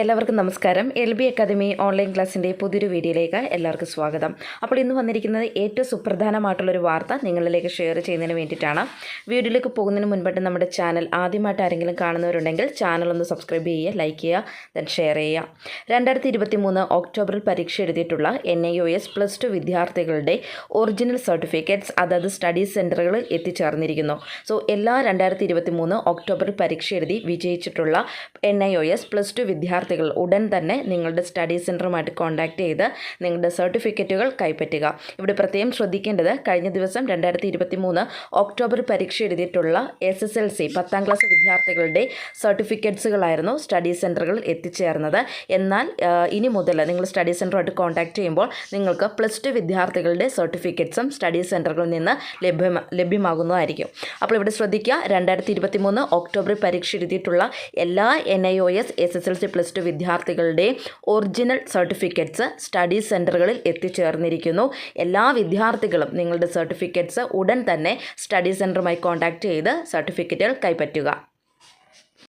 എല്ലാവർക്കും നമസ്കാരം. L B academy online ക്ലാസ്സിന്റെ പുതിയൊരു വീഡിയോയിലേക്ക് എല്ലാവർക്കും സ്വാഗതം. അപ്പോൾ ഇന്ന് വന്നിരിക്കുന്നത് ഏറ്റവും സുപ്രധാനമായിട്ടുള്ളൊരു വാർത്ത നിങ്ങളിലേക്ക് ഷെയർ ചെയ്യുന്നതിന് വേണ്ടിയിട്ടാണ്. വീഡിയോയിലേക്ക് പോകുന്നതിന് മുൻപായിട്ട് നമ്മുടെ ചാനൽ ആദ്യമായിട്ട് ആരെങ്കിലും കാണുന്നവരുണ്ടെങ്കിൽ ചാനൽ ഒന്ന് സബ്സ്ക്രൈബ് ചെയ്യുക ലൈക്ക് ചെയ്യുക ദെൻ ഷെയർ ചെയ്യുക. രണ്ടായിരത്തി ഇരുപത്തി മൂന്ന് ഒക്ടോബറിൽ പരീക്ഷ എഴുതിയിട്ടുള്ള N I O S plus two വിദ്യാർത്ഥികളുടെ ഒറിജിനൽ സർട്ടിഫിക്കറ്റ്സ് അതായത് സ്റ്റഡി സെന്ററുകളിൽ എത്തിച്ചേർന്നിരിക്കുന്നു. സോ എല്ലാ രണ്ടായിരത്തി ഇരുപത്തി മൂന്ന് ഒക്ടോബറിൽ പരീക്ഷ എഴുതി വിജയിച്ചിട്ടുള്ള N I O S plus two വിദ്യാർത്ഥികൾ ഉടൻ തന്നെ നിങ്ങളുടെ സ്റ്റഡി സെന്ററുമായിട്ട് കോൺടാക്റ്റ് ചെയ്ത് നിങ്ങളുടെ സർട്ടിഫിക്കറ്റുകൾ കൈപ്പറ്റുക. ഇവിടെ പ്രത്യേകം ശ്രദ്ധിക്കേണ്ടത് കഴിഞ്ഞ ദിവസം രണ്ടായിരത്തി ഇരുപത്തി മൂന്ന് ഒക്ടോബർ പരീക്ഷ എഴുതിയിട്ടുള്ള എസ് എസ് എൽ സി പത്താം ക്ലാസ് വിദ്യാർത്ഥികളുടെ സർട്ടിഫിക്കറ്റ്സുകളായിരുന്നു സ്റ്റഡി സെന്ററുകളിൽ എത്തിച്ചേർന്നത്. എന്നാൽ ഇനി മുതൽ നിങ്ങൾ സ്റ്റഡി സെന്ററുമായിട്ട് കോൺടാക്റ്റ് ചെയ്യുമ്പോൾ നിങ്ങൾക്ക് പ്ലസ് ടു വിദ്യാർത്ഥികളുടെ സർട്ടിഫിക്കറ്റ്സും സ്റ്റഡി സെന്ററുകളിൽ നിന്ന് ലഭ്യമാ ലഭ്യമാകുന്നതായിരിക്കും. അപ്പോൾ ഇവിടെ ശ്രദ്ധിക്കുക രണ്ടായിരത്തി ഇരുപത്തി മൂന്ന് ഒക്ടോബർ പരീക്ഷ എഴുതിയിട്ടുള്ള എല്ലാ N I O S S S L C two വിദ്യാർത്ഥികളുടെ ഒറിജിനൽ സർട്ടിഫിക്കറ്റ്സ് സ്റ്റഡി സെന്ററുകളിൽ എത്തിച്ചേർന്നിരിക്കുന്നു. എല്ലാ വിദ്യാർത്ഥികളും നിങ്ങളുടെ സർട്ടിഫിക്കറ്റ്സ് ഉടൻ തന്നെ സ്റ്റഡി സെന്ററുമായി കോൺടാക്റ്റ് ചെയ്ത് സർട്ടിഫിക്കറ്റുകൾ കൈപ്പറ്റുക.